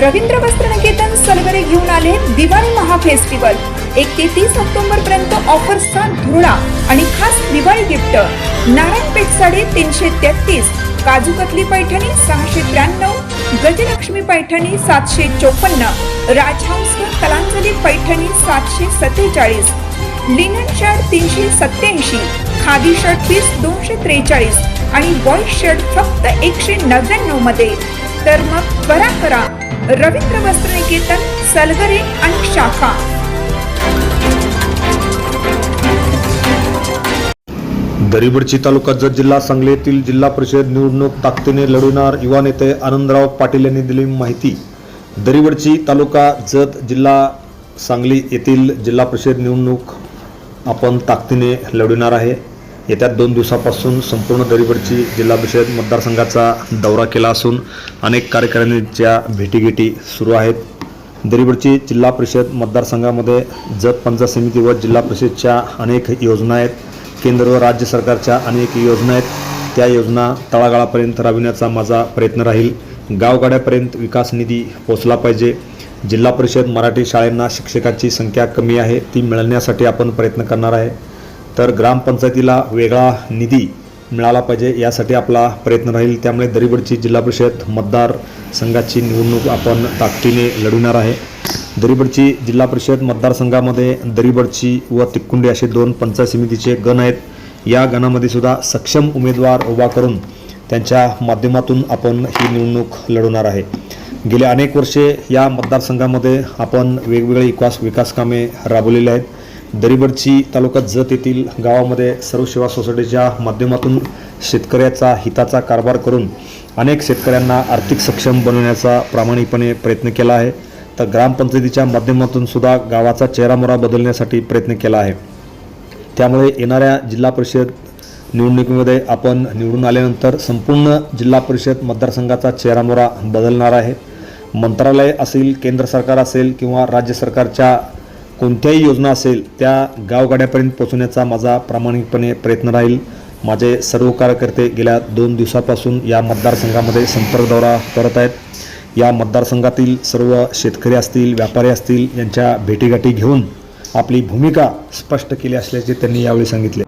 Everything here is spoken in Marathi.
रवींद्र वस्त्र निकेतन सलगरे घेऊन आले दिवाळी महा फेस्टिवल. एक ते तीस ऑक्टोबर पर्यंत ऑफर्सचा धुळा आणि खास दिवाळी गिफ्ट. नारायणपेठ साडे तीनशे तेहतीस काजू कतली पैठणी सहाशे त्र्याण्णव गजलक्ष्मी पैठणी सातशे चोपन्न राजहंस कलांजली पैठणी सातशे सत्तेचाळीस लिनन शर्ट तीनशे सत्याऐंशी खादी शर्ट पीस दोनशे त्रेचाळीस आणि बॉईज शर्ट फक्त एकशे नव्याण्णवमध्ये. तर मग त्वरा करा. रवींद्र वस्त्र निकेतन सलगरे आणि शाखा. दरिबडची तालुका जत जिल्हा सांगली येथील जिल्हा परिषद निवडणूक ताकदीने लढवणार युवा नेते आनंदराव पाटील यांनी दिली माहिती. दरिबडची तालुका जत जिल्हा सांगली येथील जिल्हा परिषद निवडणूक आपण ताकदीने लढविणार आहे. येत्या दोन दिवसापासून संपूर्ण दरिबडची जिल्हा परिषद मतदारसंघाचा दौरा केला असून अनेक कार्यकर्त्यांच्या भेटीगेटी सुरू आहेत. दरिबडची जिल्हा परिषद मतदारसंघामध्ये जत पंचायत समिती व जिल्हा परिषदच्या अनेक योजना आहेत. केंद्र व राज्य सरकारच्या अनेक योजना आहेत. त्या योजना तळागाळापर्यंत राबविण्याचा माझा प्रयत्न राहील. गावगाड्यापर्यंत विकास निधी पोचला पाहिजे. जिल्हा परिषद मराठी शाळांना शिक्षकांची संख्या कमी आहे ती मिळण्यासाठी आपण प्रयत्न करणार आहे. तर ग्रामपंचायतीला वेगळा निधी मिळाला पाहिजे यासाठी आपला प्रयत्न राहील. त्यामुळे दरीबडची जिल्हा परिषद मतदार संघाची निवडणूक आपण ताकदीने लढवणार आहे. दरिबडची जिल्हा परिषद मतदारसंघामध्ये दरीबडची व तिक्कुंडी असे दोन पंचायत समितीचे गण आहेत. या गणामध्ये सुद्धा सक्षम उमेदवार उभा करून त्यांच्या माध्यमातून आपण ही निवडणूक लढवणार आहे. गेले अनेक वर्षे या मतदारसंघामध्ये आपण वेगवेगळे विकास विकास कामे राबवलेली आहेत. दरिबडची तालुका जत येथील गावामध्ये सर्व सेवा सोसायटीच्या माध्यमातून शेतकऱ्याचा हिताचा कारभार करून अनेक शेतकऱ्यांना आर्थिक सक्षम बनवण्याचा प्रामाणिकपणे प्रयत्न केला आहे. तर ग्रामपंचायतीच्या माध्यमातून सुद्धा गावाचा चेहरामोरा बदलण्यासाठी प्रयत्न केला आहे. त्यामुळे येणाऱ्या जिल्हा परिषद निवडणुकीमध्ये आपण निवडून आल्यानंतर संपूर्ण जिल्हा परिषद मतदारसंघाचा चेहरामोरा बदलणार आहे. मंत्रालय असेल केंद्र सरकार असेल किंवा राज्य सरकारच्या कोणत्याही योजना असेल त्या गावगाड्यापर्यंत पोहोचवण्याचा माझा प्रामाणिकपणे प्रयत्न राहील. माझे सर्व कार्यकर्ते गेल्या दोन दिवसापासून या मतदारसंघामध्ये संपर्क दौरा करत आहेत. या मतदारसंघातील सर्व शेतकरी असतील व्यापारी असतील यांच्या भेटीगाठी घेऊन आपली भूमिका स्पष्ट केली असल्याचे त्यांनी यावेळी सांगितले.